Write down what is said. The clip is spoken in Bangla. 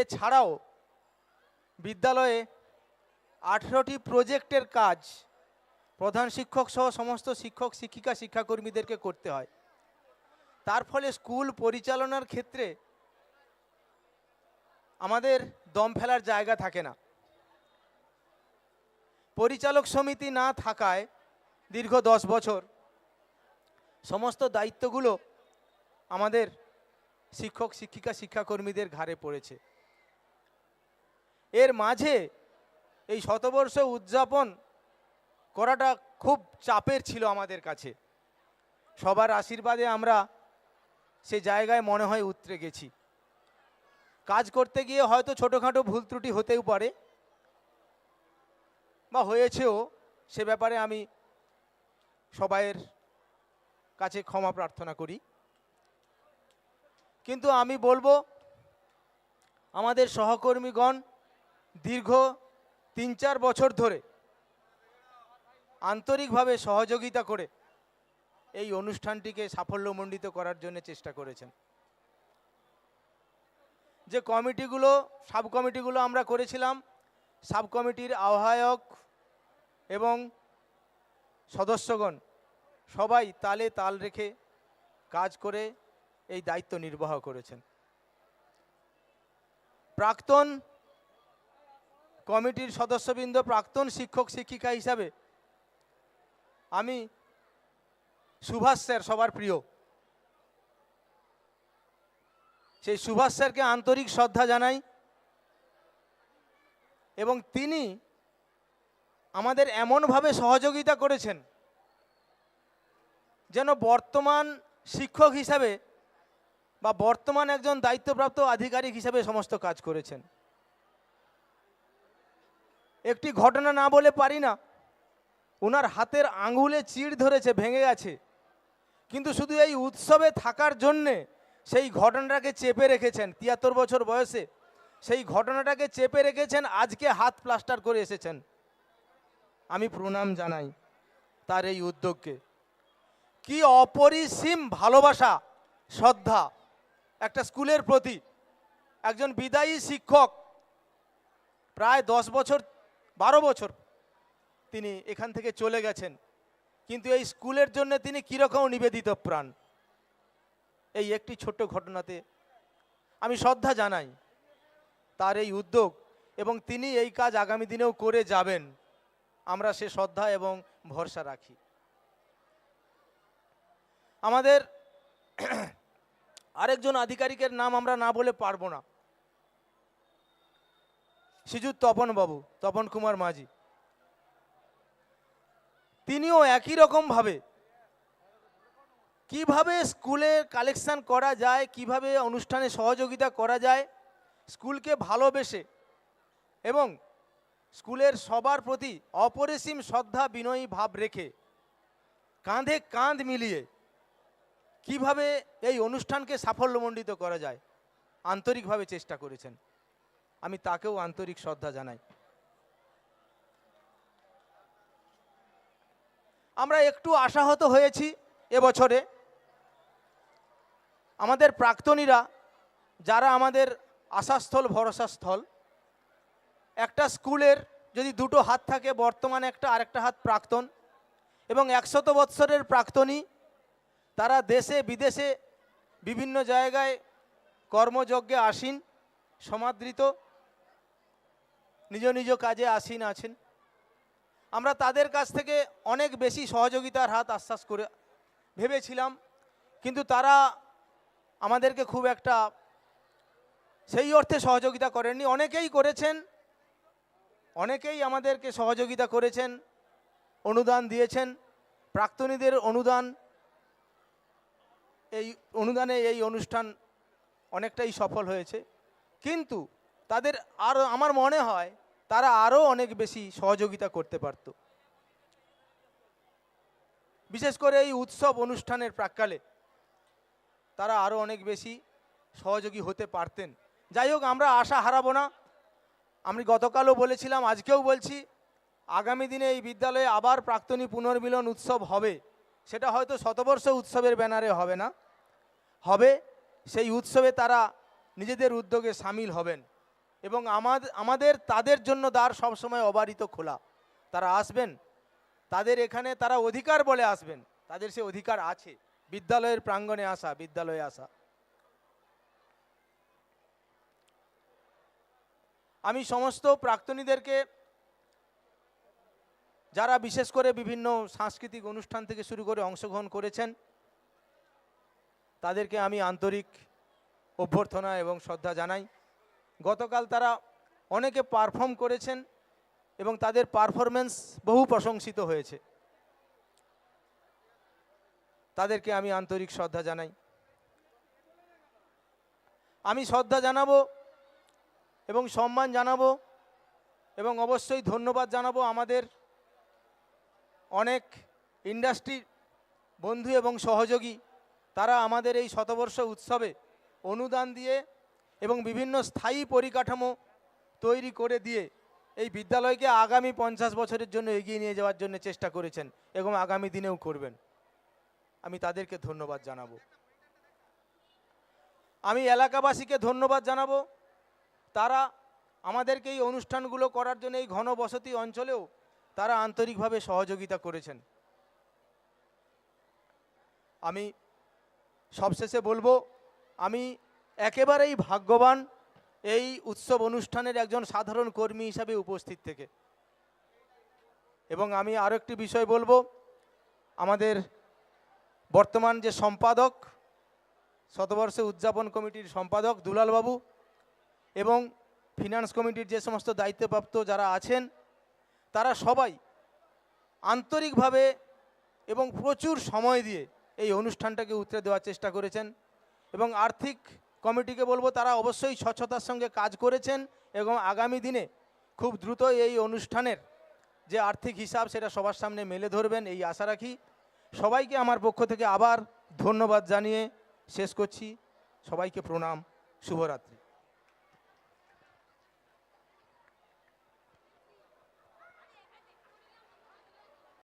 এছাড়াও বিদ্যালয়ে আঠেরোটি প্রজেক্টের কাজ প্রধান শিক্ষক সহ সমস্ত শিক্ষক, শিক্ষিকা, শিক্ষাকর্মীদেরকে করতে হয়। তার ফলে স্কুল পরিচালনার ক্ষেত্রে আমাদের দম ফেলার জায়গা থাকে না। পরিচালক সমিতি না থাকায় দীর্ঘ দশ বছর সমস্ত দায়িত্বগুলো আমাদের শিক্ষক, শিক্ষিকা, শিক্ষাকর্মীদের ঘাড়ে পড়েছে। এর মাঝে এই শতবর্ষ উদযাপন করাটা খুব চাপের ছিল আমাদের কাছে। সবার আশীর্বাদে আমরা সে জায়গায় মনে হয় উতরে গেছি। কাজ করতে গিয়ে হয়তো ছোটোখাটো ভুল ত্রুটি হতেও পারে বা হয়েছেও সে ব্যাপারে আমি সবাইয়ের কাছে ক্ষমা প্রার্থনা করি। কিন্তু আমি বলব, আমাদের সহকর্মীগণ দীর্ঘ তিন চার বছর ধরে আন্তরিকভাবে সহযোগিতা করে এই অনুষ্ঠানটিকে সাফল্যমণ্ডিত করার জন্য চেষ্টা করেছেন। যে কমিটিগুলো সাব কমিটিগুলো আমরা করেছিলাম সাব কমিটির আহ্বায়ক এবং সদস্যগণ সবাই তালে তাল রেখে কাজ করে এই দায়িত্ব নির্বাহ করেছেন। প্রাক্তন কমিটির সদস্যবৃন্দ প্রাক্তন শিক্ষক শিক্ষিকা হিসাবে আমি সুভাষ স্যার সবার প্রিয়। সেই সুভাষ স্যারকে আন্তরিক শ্রদ্ধা জানাই এবং তিনি আমাদের এমনভাবে সহযোগিতা করেছেন যেন বর্তমান শিক্ষক হিসাবে বা বর্তমান একজন দায়িত্বপ্রাপ্ত আধিকারিক হিসাবে সমস্ত কাজ করেছেন। একটি ঘটনা না বলে পারি না। ওনার হাতের আঙুলে চিড় ধরেছে, ভেঙে গেছে। কিন্তু শুধু এই উৎসবে থাকার জন্যে সেই ঘটনাটাকে চেপে রেখেছেন, তিয়াত্তর বছর বয়সে সেই ঘটনাটাকে চেপে রেখেছেন, আজকে হাত প্লাস্টার করে এসেছেন। আমি প্রণাম জানাই তার এই উদ্যোগকে। কি অপরিসীম ভালোবাসা, শ্রদ্ধা, একটা স্কুলের প্রতি। একজন বিদায়ী শিক্ষক, প্রায় দশ বছর বারো বছর তিনি এখান থেকে চলে গেছেন। কিন্তু এই স্কুলের জন্য তিনি কীরকম নিবেদিত প্রাণ? এই একটি ছোট্ট ঘটনাতে আমি শ্রদ্ধা জানাই তার এই উদ্যোগ এবং তিনি এই কাজ আগামী দিনেও করে যাবেন। আমরা সে শ্রদ্ধা এবং ভরসা রাখি। আমাদের আরেকজন আধিকারিকের নাম আমরা না বলে পারব না। শ্রীযুত তপন বাবু, তপন কুমার মাঝি। তিনিও একই রকমভাবে কীভাবে স্কুলে কালেকশন করা যায়, কীভাবে অনুষ্ঠানে সহযোগিতা করা যায়, স্কুলকে ভালোবেসে এবং স্কুলের সবার প্রতি অপরিসীম শ্রদ্ধা, বিনয়ী ভাব রেখে কাঁধে কাঁধ মিলিয়ে কীভাবে এই অনুষ্ঠানকে সাফল্যমণ্ডিত করা যায়, আন্তরিকভাবে চেষ্টা করেছেন। আমি তাকেও আন্তরিক শ্রদ্ধা জানাই। আমরা একটু আশাহত হয়েছি এবছরে। আমাদের প্রাক্তনীরা, যারা আমাদের আশাস্থল, ভরসাস্থল, একটা স্কুলের যদি দুটো হাত থাকে, বর্তমানে একটা, আরেকটা হাত প্রাক্তন এবং একশত বৎসরের প্রাক্তনী, তারা দেশে, বিদেশে বিভিন্ন জায়গায় কর্মযজ্ঞে আসীন, সমাদৃত নিজ নিজ কাজে আসীন আছেন। আমরা তাদের কাছ থেকে অনেক বেশি সহযোগিতার হাত আশ্বাস করে ভেবেছিলাম, কিন্তু তারা আমাদেরকে খুব একটা সেই অর্থে সহযোগিতা করেননি। অনেকেই করেছেন, অনেকেই আমাদেরকে সহযোগিতা করেছেন, অনুদান দিয়েছেন। প্রাক্তনীদের অনুদান, এই অনুদানে এই অনুষ্ঠান অনেকটাই সফল হয়েছে। কিন্তু তাদের আরও আমার মনে হয় তারা আরও অনেক বেশি সহযোগিতা করতে পারত। বিশেষ করে এই উৎসব অনুষ্ঠানের প্রাককালে তারা আরও অনেক বেশি সহযোগী হতে পারতেন। যাই হোক, আমরা আশা হারাবো না। আমি গতকালও বলেছিলাম, আজকেও বলছি, আগামী দিনে এই বিদ্যালয়ে আবার প্রাক্তনী পুনর্মিলন উৎসব হবে। সেটা হয়তো শতবর্ষ উৎসবের ব্যানারে হবে না। হবে, সেই উৎসবে তারা নিজেদের উদ্যোগে সামিল হবেন। এবং আমাদের আমাদের, তাদের জন্য দ্বার সবসময় অবারিত খোলা। তারা আসবেন, তাদের এখানে তারা অধিকার বলে আসবেন, তাদের সে অধিকার আছে। বিদ্যালয়ের প্রাঙ্গণে আসা, বিদ্যালয়ে আসা। আমি সমস্ত প্রাক্তনীদেরকে, যারা বিশেষ করে বিভিন্ন সাংস্কৃতিক অনুষ্ঠান থেকে শুরু করে অংশগ্রহণ করেছেন, তাদেরকে আমি আন্তরিক অভ্যর্থনা এবং শ্রদ্ধা জানাই। গতকাল তারা অনেকে পারফর্ম করেছেন এবং তাদের পারফরমেন্স বহু প্রশংসিত হয়েছে। তাদেরকে আমি আন্তরিক শ্রদ্ধা জানাই। আমি শ্রদ্ধা জানাব এবং সম্মান জানাব এবং অবশ্যই ধন্যবাদ জানাব আমাদের অনেক ইন্ডাস্ট্রি বন্ধু এবং সহযোগী, তারা আমাদের এই শতবর্ষ উৎসবে অনুদান দিয়ে এবং বিভিন্ন স্থায়ী পরিকাঠামো তৈরি করে দিয়ে এই বিদ্যালয়কে আগামী পঞ্চাশ বছরের জন্য এগিয়ে নিয়ে যাওয়ার জন্য চেষ্টা করেছেন এবং আগামী দিনেও করবেন। আমি তাদেরকে ধন্যবাদ জানাব। আমি এলাকাবাসীকে ধন্যবাদ জানাব। তারা আমাদেরকে এই অনুষ্ঠানগুলো করার জন্য এই ঘনবসতি অঞ্চলেও তারা আন্তরিকভাবে সহযোগিতা করেছেন। আমি সবশেষে বলব, আমি একেবারেই ভাগ্যবান এই উৎসব অনুষ্ঠানের একজন সাধারণ কর্মী হিসাবে উপস্থিত থেকে। এবং আমি আরও একটি বিষয় বলব, আমাদের বর্তমান যে সম্পাদক, শতবর্ষে উদযাপন কমিটির সম্পাদক দুলালবাবু এবং ফিনান্স কমিটির যে সমস্ত দায়িত্বপ্রাপ্ত যারা আছেন, তারা সবাই আন্তরিকভাবে এবং প্রচুর সময় দিয়ে এই অনুষ্ঠানটাকে উতরে দেওয়ার চেষ্টা করেছেন এবং আর্থিক কমিটিকে বলব তারা অবশ্যই স্বচ্ছতার সঙ্গে কাজ করেছেন এবং আগামী দিনে খুব দ্রুত এই অনুষ্ঠানের যে আর্থিক হিসাব সেটা সবার সামনে মেলে ধরবেন, এই আশা রাখি। সবাইকে আমার পক্ষ থেকে আবার ধন্যবাদ জানিয়ে শেষ করছি। সবাইকে প্রণাম, শুভরাত্রি।